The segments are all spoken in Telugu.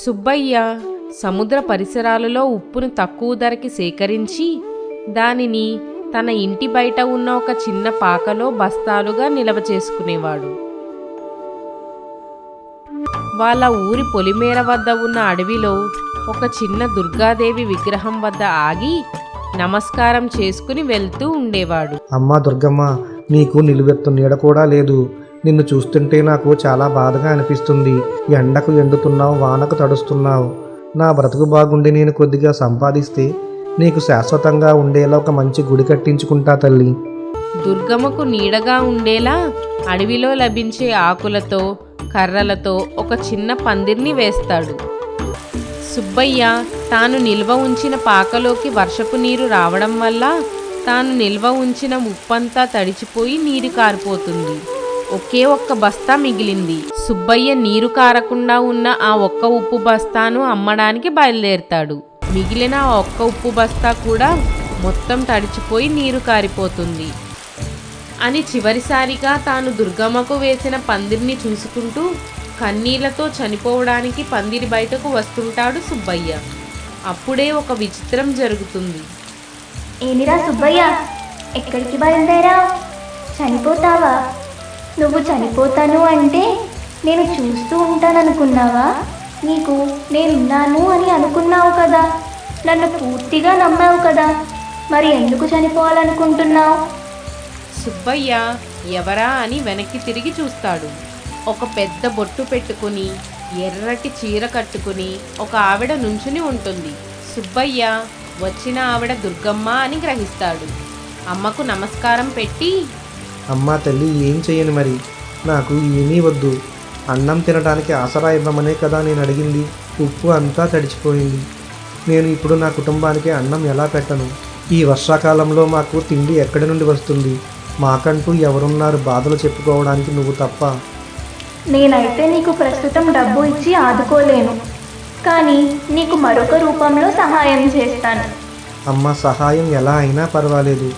సుబ్బయ్య సముద్ర పరిసరాలలో ఉప్పును తక్కువ ధరకి సేకరించి దానిని తన ఇంటి బయట ఉన్న ఒక చిన్న పాకలో బస్తాలుగా నిలవ చేసుకునేవాడు. వాళ్ళ ఊరి పొలిమేర వద్ద ఉన్న అడవిలో ఒక చిన్న దుర్గాదేవి విగ్రహం వద్ద ఆగి నమస్కారం చేసుకుని వెళ్తూ ఉండేవాడు. అమ్మా దుర్గమ్మ నీకు నిలువెత్తు నీడ కూడా లేదు. నిన్ను చూస్తుంటే నాకు చాలా బాధగా అనిపిస్తుంది. ఎండకు ఎండుతున్నావు వానకు తడుస్తున్నావు. నా బ్రతుకు బాగుండి నేను కొద్దిగా సంపాదిస్తే నీకు శాశ్వతంగా ఉండేలా ఒక మంచి గుడి కట్టించుకుంటా తల్లి. దుర్గమ్మకు నీడగా ఉండేలా అడవిలో లభించే ఆకులతో కర్రలతో ఒక చిన్న పందిర్ని వేస్తాడు. సుబ్బయ్య తాను నిల్వ ఉంచిన పాకలోకి వర్షపు నీరు రావడం వల్ల తాను నిల్వ ఉంచిన ఉప్పంతా తడిచిపోయి నీరు కారిపోతుంది. ఒకే ఒక్క బస్తా మిగిలింది. సుబ్బయ్య నీరు కారకుండా ఉన్న ఆ ఒక్క ఉప్పు బస్తాను అమ్మడానికి బయలుదేరుతాడు. మిగిలిన ఆ ఒక్క ఉప్పు బస్తా కూడా మొత్తం తడిచిపోయి నీరు కారిపోతుంది. అని చివరిసారిగా తాను దుర్గమ్మకు వేసిన పందిరిని చూసుకుంటూ కన్నీళ్ళతో చనిపోవడానికి పందిరి బయటకు వస్తుంటాడు సుబ్బయ్య. అప్పుడే ఒక విచిత్రం జరుగుతుంది. ఏమిరా సుబ్బయ్య? ఎక్కడికి బయలుదేరా చనిపోతావా? నువ్వు చనిపోతాను అంటే నేను చూస్తూ ఉంటాననుకున్నావా? నీకు నేనున్నాను అని అనుకున్నావు కదా. నన్ను పూర్తిగా నమ్మావు కదా. మరి ఎందుకు చనిపోవాలనుకుంటున్నావు? సుబ్బయ్య ఎవరా అని వెనక్కి తిరిగి చూస్తాడు. ఒక పెద్ద బొట్టు పెట్టుకుని ఎర్రటి చీర కట్టుకుని ఒక ఆవిడ నుంచుని ఉంటుంది. సుబ్బయ్య వచ్చిన ఆవిడ దుర్గమ్మ అని గ్రహిస్తాడు. అమ్మకు నమస్కారం పెట్టి అమ్మా తల్లి ఏం చేయను మరి? నాకు ఏమీ వద్దు. అన్నం తినడానికి ఆసరా ఇవ్వమనే కదా నేను అడిగింది ఉప్పు అంతా తడిచిపోయింది. నేను ఇప్పుడు నా కుటుంబానికి అన్నం ఎలా పెట్టను? ఈ వర్షాకాలంలో మాకు తిండి ఎక్కడి నుండి వస్తుంది? మాకంటూ ఎవరున్నారు బాధలు చెప్పుకోవడానికి నువ్వు తప్ప. నేనైతే నీకు ప్రస్తుతం డబ్బు ఇచ్చి ఆదుకోలేను. కానీ నీకు మరొక రూపంలో సహాయం చేస్తాను. అమ్మ సహాయం ఎలా అయినా పర్వాలేదు.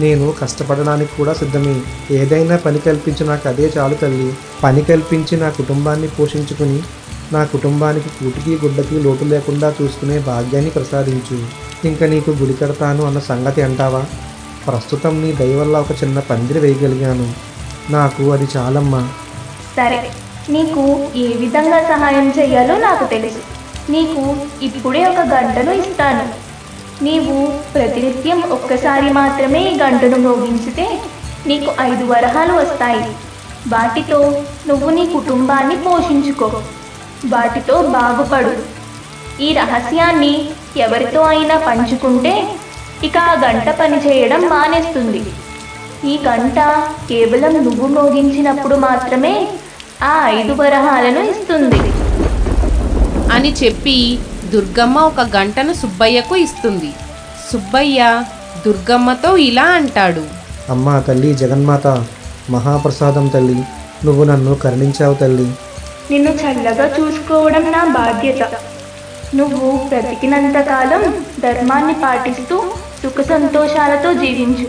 నేను కష్టపడడానికి కూడా సిద్ధమే. ఏదైనా పని కల్పించి నాకు అదే చాలు తల్లి. పని కల్పించి నా కుటుంబాన్ని పోషించుకుని నా కుటుంబానికి కూటికి గుడ్డకి లోటు లేకుండా చూసుకునే భాగ్యాన్ని ప్రసాదించు. ఇంకా నీకు గుడి కడతాను అన్న సంగతి అంటావా? ప్రస్తుతం నీ దయ వల్ల ఒక చిన్న పందిరి వేయగలిగాను. నాకు అది చాలమ్మా. సరే. నీకు ఏ విధంగా సహాయం చేయాలో నాకు తెలుసు. నీకు ఇప్పుడే ఒక గంటను ఇస్తాను. నీవు ప్రతినిత్యం ఒక్కసారి మాత్రమే గంటను మోగించితే నీకు ఐదు వరహాలు వస్తాయి. వాటితో నువ్వు నీ కుటుంబాన్ని పోషించుకో. వాటితో బాగుపడు. ఈ రహస్యాన్ని ఎవరితో అయినా పంచుకుంటే ఇక ఆ గంట పనిచేయడం మానేస్తుంది. ఈ గంట కేవలం నువ్వు మోగించినప్పుడు మాత్రమే ఆ ఐదు వరహాలను ఇస్తుంది. అని చెప్పి దుర్గమ్మ ఒక గంటను సుబ్బయ్యకు ఇస్తుంది. సుబ్బయ్య దుర్గమ్మతో ఇలా అంటాడు. అమ్మా తల్లి జగన్మాత మహాప్రసాదం తల్లి నువ్వు నన్ను కరుణించావు తల్లి. నిన్ను చల్లగా చూసుకోవడం నా బాధ్యత. నువ్వు బ్రతికినంతకాలం ధర్మాన్ని పాటిస్తూ సుఖ సంతోషాలతో జీవించు.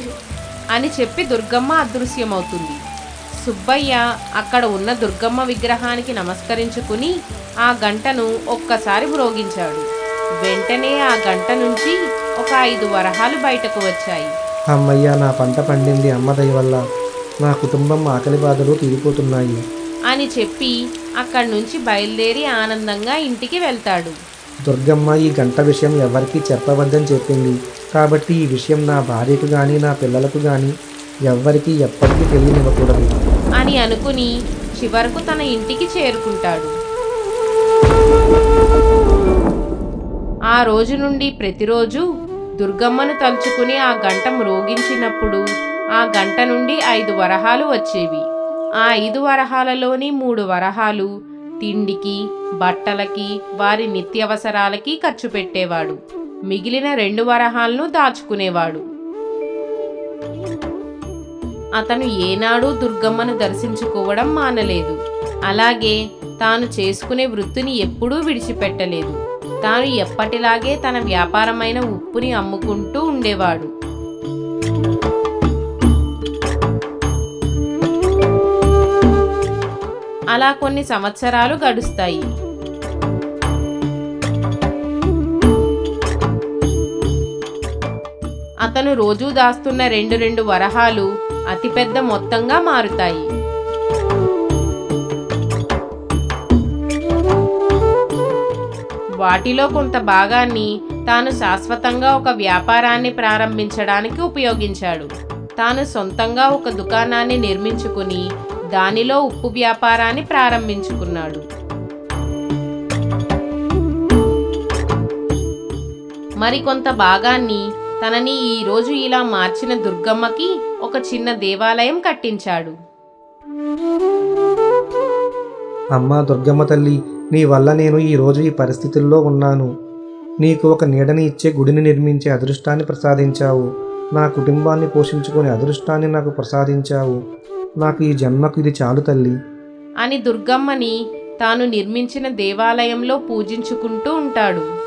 అని చెప్పి దుర్గమ్మ అదృశ్యమవుతుంది. సుబ్బయ్య అక్కడ ఉన్న దుర్గమ్మ విగ్రహానికి నమస్కరించుకుని ఆ గంటను ఒక్కసారి మ్రోగించాడు. వెంటనే ఆ గంట నుంచి ఒక ఐదు వరహాలు బయటకు వచ్చాయి. అమ్మయ్య నా పంట పండింది అమ్మ దయ వల్ల. నా కుటుంబం ఆకలి బాధలు తీరిపోతున్నాయి. అని చెప్పి అక్కడి నుంచి బయలుదేరి ఆనందంగా ఇంటికి వెళ్తాడు. దుర్గమ్మ ఈ గంట విషయం ఎవరికీ చెప్పవద్దని చెప్పింది. కాబట్టి ఈ విషయం నా భార్యకు కానీ నా పిల్లలకు కానీ ఎవ్వరికీ ఎప్పటికీ తెలియనివ్వకూడదు. అని అనుకుని చివరకు తన ఇంటికి చేరుకుంటాడు. ఆ రోజు నుండి ప్రతిరోజు దుర్గమ్మను తలుచుకుని ఆ గంట మ్రోగించినప్పుడు ఆ గంట నుండి ఐదు వరహాలు వచ్చేవి. ఆ ఐదు వరహాలలోని మూడు వరహాలు తిండికి బట్టలకి వారి నిత్యవసరాలకి ఖర్చు పెట్టేవాడు. మిగిలిన రెండు వరహాలను దాచుకునేవాడు. అతను ఏనాడూ దుర్గమ్మను దర్శించుకోవడం మానలేదు. అలాగే తాను చేసుకునే వృత్తిని ఎప్పుడూ విడిచిపెట్టలేదు. తాను ఎప్పటిలాగే తన వ్యాపారమైన ఉప్పుని అమ్ముకుంటూ ఉండేవాడు. అలా కొన్ని సంవత్సరాలు గడుస్తాయి. అతను రోజూ దాస్తున్న రెండు రెండు వరహాలు అతిపెద్ద మొత్తంగా మారుతాయి. వాటిలో కొంత భాగాన్ని తాను శాశ్వతంగా ఒక వ్యాపారాన్ని ప్రారంభించడానికి ఉపయోగించాడు. తాను సొంతంగా ఒక దుకాణాన్ని నిర్మించుకుని దానిలో ఉప్పు వ్యాపారాన్ని ప్రారంభించుకున్నాడు. మరికొంత భాగాన్ని తనని ఈరోజు ఇలా మార్చిన దుర్గమ్మకి ఒక చిన్న దేవాలయం కట్టించాడు. అమ్మా దుర్గమ్మ తల్లి నీ వల్ల నేను ఈ రోజు ఈ పరిస్థితుల్లో ఉన్నాను. నీకు ఒక నీడని ఇచ్చే గుడిని నిర్మించే అదృష్టాన్ని ప్రసాదించావు. నా కుటుంబాన్ని పోషించుకునే అదృష్టాన్ని నాకు ప్రసాదించావు. నాకు ఈ జన్మకు ఇది చాలు తల్లి. అని దుర్గమ్మని తాను నిర్మించిన దేవాలయంలో పూజించుకుంటూ ఉంటాడు.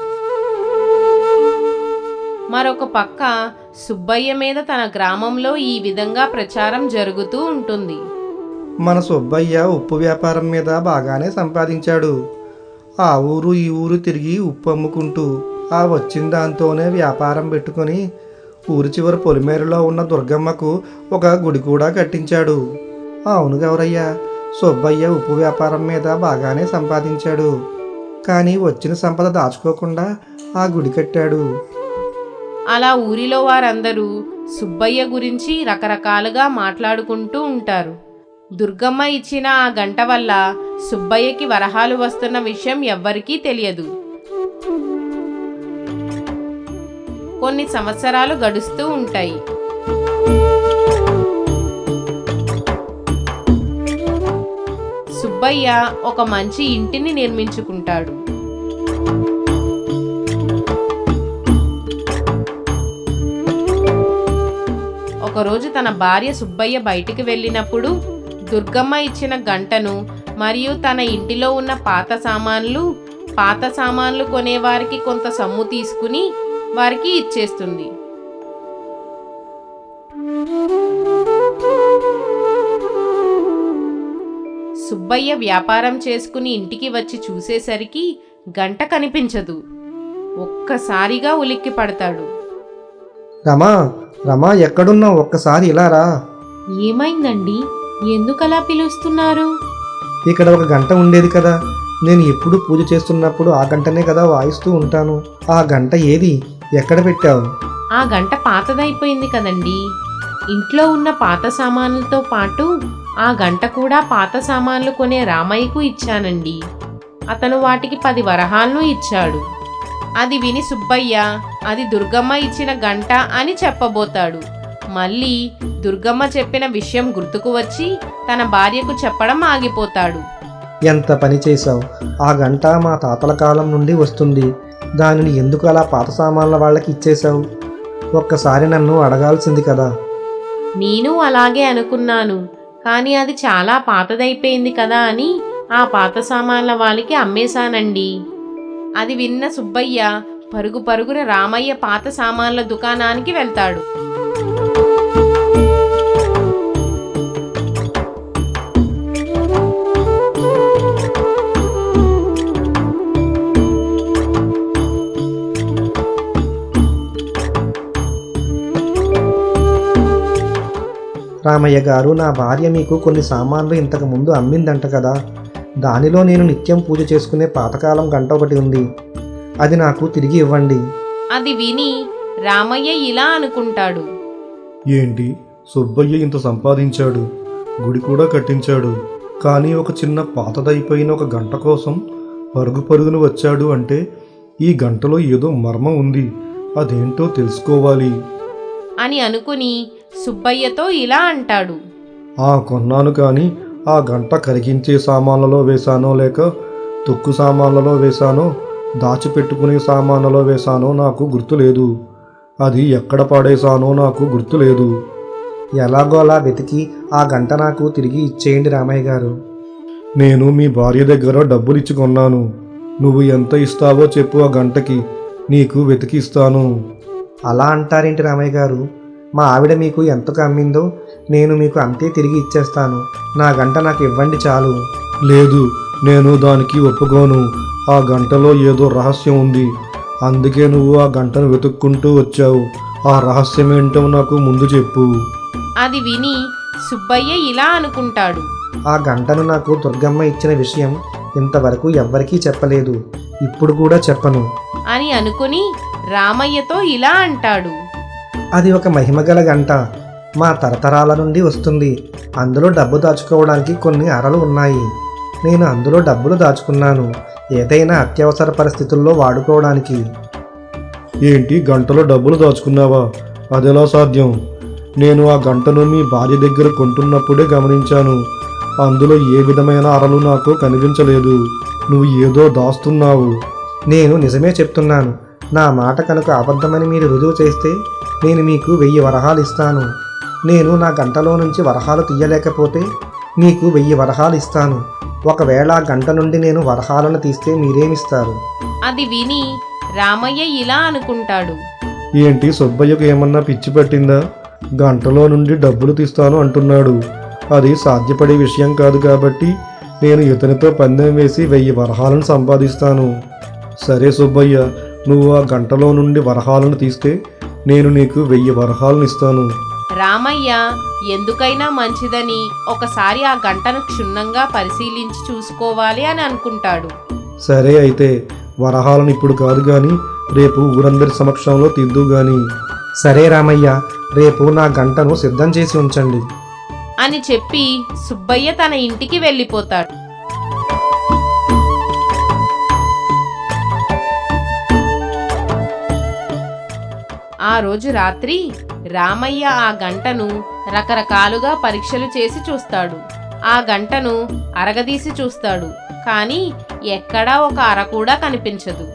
మరొక పక్క సుబ్బయ్య మీద తన గ్రామంలో ఈ విధంగా ప్రచారం జరుగుతూ ఉంటుంది. మన సుబ్బయ్య ఉప్పు వ్యాపారం మీద బాగానే సంపాదించాడు. ఆ ఊరు ఈ ఊరు తిరిగి ఉప్పు అమ్ముకుంటూ ఆ వచ్చిన దాంతోనే వ్యాపారం పెట్టుకొని ఊరి చివరి పొలిమేరలో ఉన్న దుర్గమ్మకు ఒక గుడి కూడా కట్టించాడు. అవును గౌరయ్య సుబ్బయ్య ఉప్పు వ్యాపారం మీద బాగానే సంపాదించాడు. కానీ వచ్చిన సంపద దాచుకోకుండా ఆ గుడి కట్టాడు. అలా ఊరిలో వారందరూ సుబ్బయ్య గురించి రకరకాలుగా మాట్లాడుకుంటూ ఉంటారు. దుర్గమ్మ ఇచ్చిన ఆ గంట వల్ల సుబ్బయ్యకి వరహాలు వస్తున్న విషయం ఎవ్వరికీ తెలియదు. కొన్ని సంవత్సరాలు గడుస్తూ ఉంటాయి. సుబ్బయ్య ఒక మంచి ఇంటిని నిర్మించుకుంటాడు. ఒకరోజు తన భార్య సుబ్బయ్య బయటికి వెళ్ళినప్పుడు దుర్గమ్మ ఇచ్చిన గంటను మరియు తన ఇంటిలో ఉన్న పాత సామాన్లు పాత సామాన్లు కొనేవారికి కొంత సొమ్ము తీసుకుని వారికి ఇచ్చేస్తుంది. సుబ్బయ్య వ్యాపారం చేసుకుని ఇంటికి వచ్చి చూసేసరికి గంట కనిపించదు. ఒక్కసారిగా ఉలిక్కి పడతాడు రమా రమా ఎక్కడున్నావు? ఒక్కసారి ఇలా రా. ఏమైందండి? ఎందుకలా పిలుస్తున్నారు? ఇక్కడ ఒక గంట ఉండేది కదా. నేను ఎప్పుడు పూజ చేస్తున్నప్పుడు ఆ గంటనే కదా వాయిస్తూ ఉంటాను. ఆ గంట ఏది? ఎక్కడ పెట్టావు? ఆ గంట పాతదైపోయింది కదండి. ఇంట్లో ఉన్న పాత సామాన్లతో పాటు ఆ గంట కూడా పాత సామాన్లు కొనే రామయ్యకు ఇచ్చానండి. అతను వాటికి పది వరహాలను ఇచ్చాడు. అది విని సుబ్బయ్య అది దుర్గమ్మ ఇచ్చిన గంట అని చెప్పబోతాడు. మళ్ళీ దుర్గమ్మ చెప్పిన విషయం గుర్తుకు వచ్చి తన భార్యకు చెప్పడం ఆగిపోతాడు. ఎంత పని చేశావు? ఆ గంట మా తాతల కాలం నుండి వస్తుంది. దానిని ఎందుకు అలా పాత సామాన్ల వాళ్ళకి ఇచ్చేశావు? ఒక్కసారి నన్ను అడగాల్సింది కదా. నేను అలాగే అనుకున్నాను. కానీ అది చాలా పాతదైపోయింది కదా అని ఆ పాత సామాన్ల వాళ్ళకి అమ్మేశానండి. అది విన్న సుబ్బయ్య పరుగు పరుగున రామయ్య పాత సామాన్ల దుకాణానికి వెళ్తాడు. రామయ్య గారు నా భార్య మీకు కొన్ని సామాన్లు ఇంతకు ముందు అమ్మిందంట కదా. దానిలో నేను నిత్యం పూజ చేసుకునే పాతకాలం గంట ఒకటి ఉంది. అది నాకు తిరిగి ఇవ్వండి. అది విని రామయ్య ఇలా అనుకుంటాడు. ఏంటి? సుబ్బయ్య ఇంత సంపాదించాడు గుడి కూడా కట్టించాడు. కానీ ఒక చిన్న పాతదైపోయిన ఒక గంట కోసం పరుగు పరుగున వచ్చాడు అంటే ఈ గంటలో ఏదో మర్మం ఉంది. అదేంటో తెలుసుకోవాలి. అని అనుకుని సుబ్బయ్యతో ఇలా అంటాడు. ఆ కొన్నాను కానీ ఆ గంట కరిగించే సామాన్లలో వేశానో లేక తొక్కు సామాన్లలో వేశానో దాచిపెట్టుకునే సామాన్లలో వేశానో నాకు గుర్తులేదు. అది ఎక్కడ పాడేశానో నాకు గుర్తులేదు. ఎలాగో అలా వెతికి ఆ గంట నాకు తిరిగి ఇచ్చేయండి రామయ్య గారు. నేను మీ భార్య దగ్గర డబ్బులు ఇచ్చి కొన్నాను. నువ్వు ఎంత ఇస్తావో చెప్పు ఆ గంటకి నీకు వెతికి ఇస్తాను అలా అంటారేంటి రామయ్య గారు? మా ఆవిడ మీకు ఎంతకు అమ్మిందో నేను మీకు అంతే తిరిగి ఇచ్చేస్తాను. నా గంట నాకు ఇవ్వండి చాలు. లేదు నేను దానికి ఒప్పుకోను. ఆ గంటలో ఏదో రహస్యం ఉంది. అందుకే నువ్వు ఆ గంటను వెతుక్కుంటూ వచ్చావు. ఆ రహస్యం ఏంటో నాకు ముందు చెప్పు. అది విని సుబ్బయ్య ఇలా అనుకుంటాడు. ఆ గంటను నాకు దుర్గమ్మ ఇచ్చిన విషయం ఇంతవరకు ఎవ్వరికీ చెప్పలేదు. ఇప్పుడు కూడా చెప్పను. అని అనుకుని రామయ్యతో ఇలా అంటాడు. అది ఒక మహిమగల గంట. మా తరతరాల నుండి వస్తుంది. అందులో డబ్బు దాచుకోవడానికి కొన్ని అరలు ఉన్నాయి. నేను అందులో డబ్బులు దాచుకున్నాను. ఏదైనా అత్యవసర పరిస్థితుల్లో వాడుకోవడానికి. ఏంటి గంటలో డబ్బులు దాచుకున్నావా? అదెలా సాధ్యం? నేను ఆ గంటను మీ భార్య దగ్గర కొంటున్నప్పుడే గమనించాను. అందులో ఏ విధమైన అరలు నాకు కనిపించలేదు. నువ్వు ఏదో దాస్తున్నావు. నేను నిజమే చెప్తున్నాను. నా మాట కనుక అబద్ధమని మీరు రుజువు చేస్తే నేను మీకు వెయ్యి వరహాలు ఇస్తాను. నేను నా గంటలో నుంచి వరహాలు తీయలేకపోతే మీకు వెయ్యి వరహాలు ఇస్తాను. ఒకవేళ ఆ గంట నుండి నేను వరహాలను తీస్తే మీరేమిస్తారు? అది విని రామయ్య ఇలా అనుకుంటాడు. ఏంటి సుబ్బయ్యకు ఏమన్నా పిచ్చి పట్టిందా? గంటలో నుండి డబ్బులు తీస్తాను అంటున్నాడు. అది సాధ్యపడే విషయం కాదు కాబట్టి నేను ఇతనితో పందెం వేసి వెయ్యి వరహాలను సంపాదిస్తాను. సరే సుబ్బయ్య నువ్వు ఆ గంటలో నుండి వరహాలను తీస్తే నేను నీకు వెయ్యి వరహాలను ఇస్తాను. రామయ్య ఎందుకైనా మంచిదని ఒకసారి ఆ గంటను క్షుణ్ణంగా పరిశీలించి చూసుకోవాలి అని అనుకుంటాడు. సరే అయితే వరహాలను ఇప్పుడు కాదు కానీ రేపు ఊరందరి సమక్షంలో తిద్దు గాని. సరే రామయ్య రేపు నా గంటను సిద్ధం చేసి ఉంచండి. అని చెప్పి సుబ్బయ్య తన ఇంటికి వెళ్ళిపోతాడు. ఆ రోజు రాత్రి రామయ్య ఆ గంటను రకరకాలుగా పరీక్షలు చేసి చూస్తాడు. ఆ గంటను అరగదీసి చూస్తాడు. కానీ ఎక్కడా ఒక అర కూడా కనిపించదు.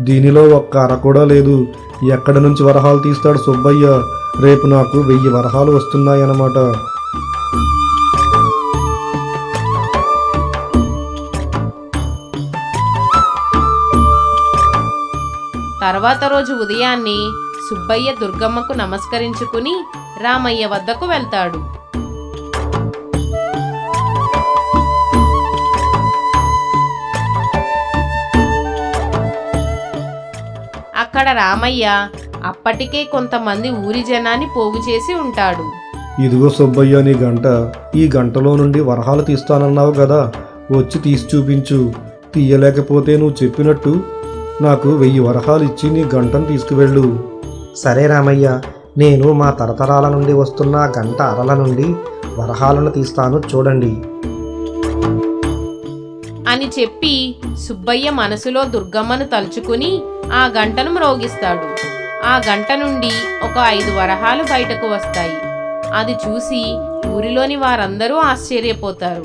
దీనిలో ఒక్క అర కూడా లేదు. ఎక్కడ నుంచి వరహాలు తీస్తాడు సుబ్బయ్య? రేపు నాకు వెయ్యి వరహాలు వస్తున్నాయన్నమాట. తర్వాత రోజు ఉదయాన్నే సుబ్బయ్య దుర్గమ్మకు నమస్కరించుకుని రామయ్య వద్దకు వెళ్తాడు. అక్కడ రామయ్య అప్పటికే కొంతమంది ఊరి జనాన్ని పోగు చేసి ఉంటాడు. ఇదిగో సుబ్బయ్య నీ గంట. ఈ గంటలో నుండి వరహాలు తీస్తానన్నావు కదా వచ్చి తీసి చూపించు. తీయలేకపోతే నువ్వు చెప్పినట్టు నాకు వెయ్యి వరహాలు ఇచ్చి నీ గంటను తీసుకువెళ్ళు. సరే రామయ్య నేను మా తరతరాల నుండి వస్తున్న గంట అరల నుండి వరహాలను తీస్తాను చూడండి. అని చెప్పి సుబ్బయ్య మనసులో దుర్గమ్మను తలుచుకుని ఆ గంటను మ్రోగిస్తాడు. ఆ గంట నుండి ఒక ఐదు వరహాలు బయటకు వస్తాయి. అది చూసి ఊరిలోని వారందరూ ఆశ్చర్యపోతారు.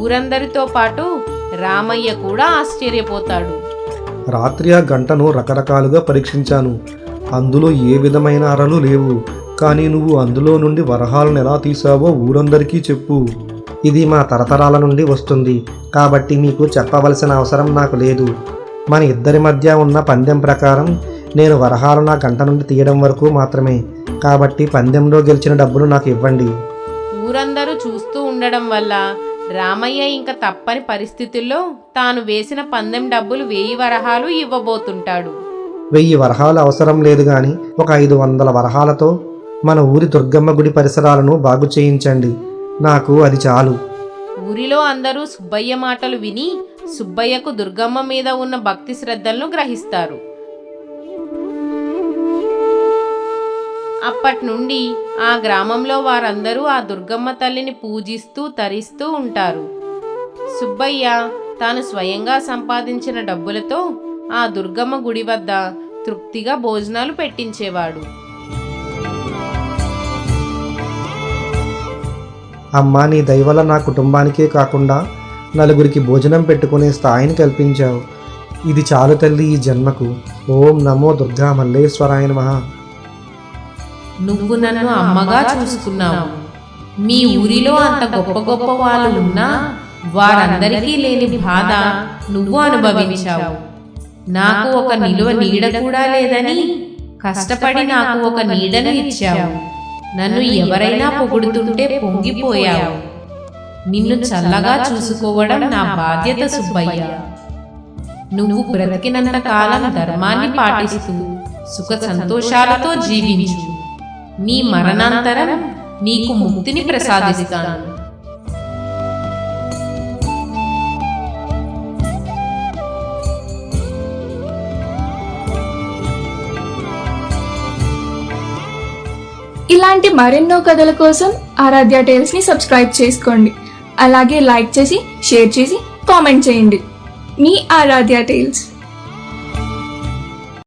ఊరందరితో పాటు రామయ్య కూడా ఆశ్చర్యపోతాడు. రాత్రి ఆ గంటను రకరకాలుగా పరీక్షించాను. అందులో ఏ విధమైన అరలు లేవు. కానీ నువ్వు అందులో నుండి వరహాలను ఎలా తీసావో ఊరందరికీ చెప్పు. ఇది మా తరతరాల నుండి వస్తుంది. కాబట్టి మీకు చెప్పవలసిన అవసరం నాకు లేదు. మన ఇద్దరి మధ్య ఉన్న పందెం ప్రకారం నేను వరహాలు నా గంట నుండి తీయడం వరకు మాత్రమే. కాబట్టి పందెంలో గెలిచిన డబ్బులు నాకు ఇవ్వండి. ఊరందరూ చూస్తూ ఉండడం వల్ల రామయ్య ఇంకా తప్పని పరిస్థితుల్లో తాను వేసిన పందెం డబ్బులు వేయి వరహాలు ఇవ్వబోతుంటాడు. వెయ్యి వరహాలు అవసరం లేదు కానీ ఒక ఐదు వందల వరహాలతో మన ఊరి దుర్గమ్మ గుడి పరిసరాలను బాగు చేయించండి. నాకు అది చాలు. ఊరిలో అందరూ సుబ్బయ్య మాటలు విని సుబ్బయ్యకు దుర్గమ్మ మీద ఉన్న భక్తి శ్రద్ధలను గ్రహిస్తారు. అప్పటి నుండి ఆ గ్రామంలో వారందరూ ఆ దుర్గమ్మ తల్లిని పూజిస్తూ తరిస్తూ ఉంటారు. సుబ్బయ్య తాను స్వయంగా సంపాదించిన డబ్బులతో ఆ దుర్గమ్మ గుడి వద్ద తృప్తిగా భోజనాలు పెట్టించేవాడు. అమ్మా నీ దయవల్ల నా కుటుంబానికే కాకుండా నలుగురికి భోజనం పెట్టుకునే స్థాయిని కల్పించావు. ఇది చాలు తల్లి ఈ జన్మకు. ఓం నమో దుర్గా మల్లేశ్వరాయ నమః. నువ్వు నన్ను అమ్మగా చూసుకున్నావు. మీ ఊరిలో అంత గొప్ప గొప్ప వాళ్ళు ఉన్నా వారందరికీ లేని బాధ నువ్వు అనుభవించావు. నాకు ఒక నిలువ నీడ కూడా లేదని కష్టపడి నాకు ఒక నీడను ఇచ్చావు. నన్ను ఎవరైనా పొగుడుతుంటే పొంగిపోయావు. నిన్ను చల్లగా చూసుకోవడం నా బాధ్యత సుబ్బయ్య. నువ్వు బ్రతికినంత కాలం ధర్మాన్ని పాటిస్తూ సుఖ సంతోషాలతో జీవించు. నీ మరణాంతరం నీకు ముక్తిని ప్రసాదిస్తాను. ఇలాంటి మరెన్నో కథల కోసం ఆరాధ్య టేల్స్ని సబ్స్క్రైబ్ చేసుకోండి. అలాగే లైక్ చేసి షేర్ చేసి కామెంట్ చేయండి. మీ ఆరాధ్య టేల్స్.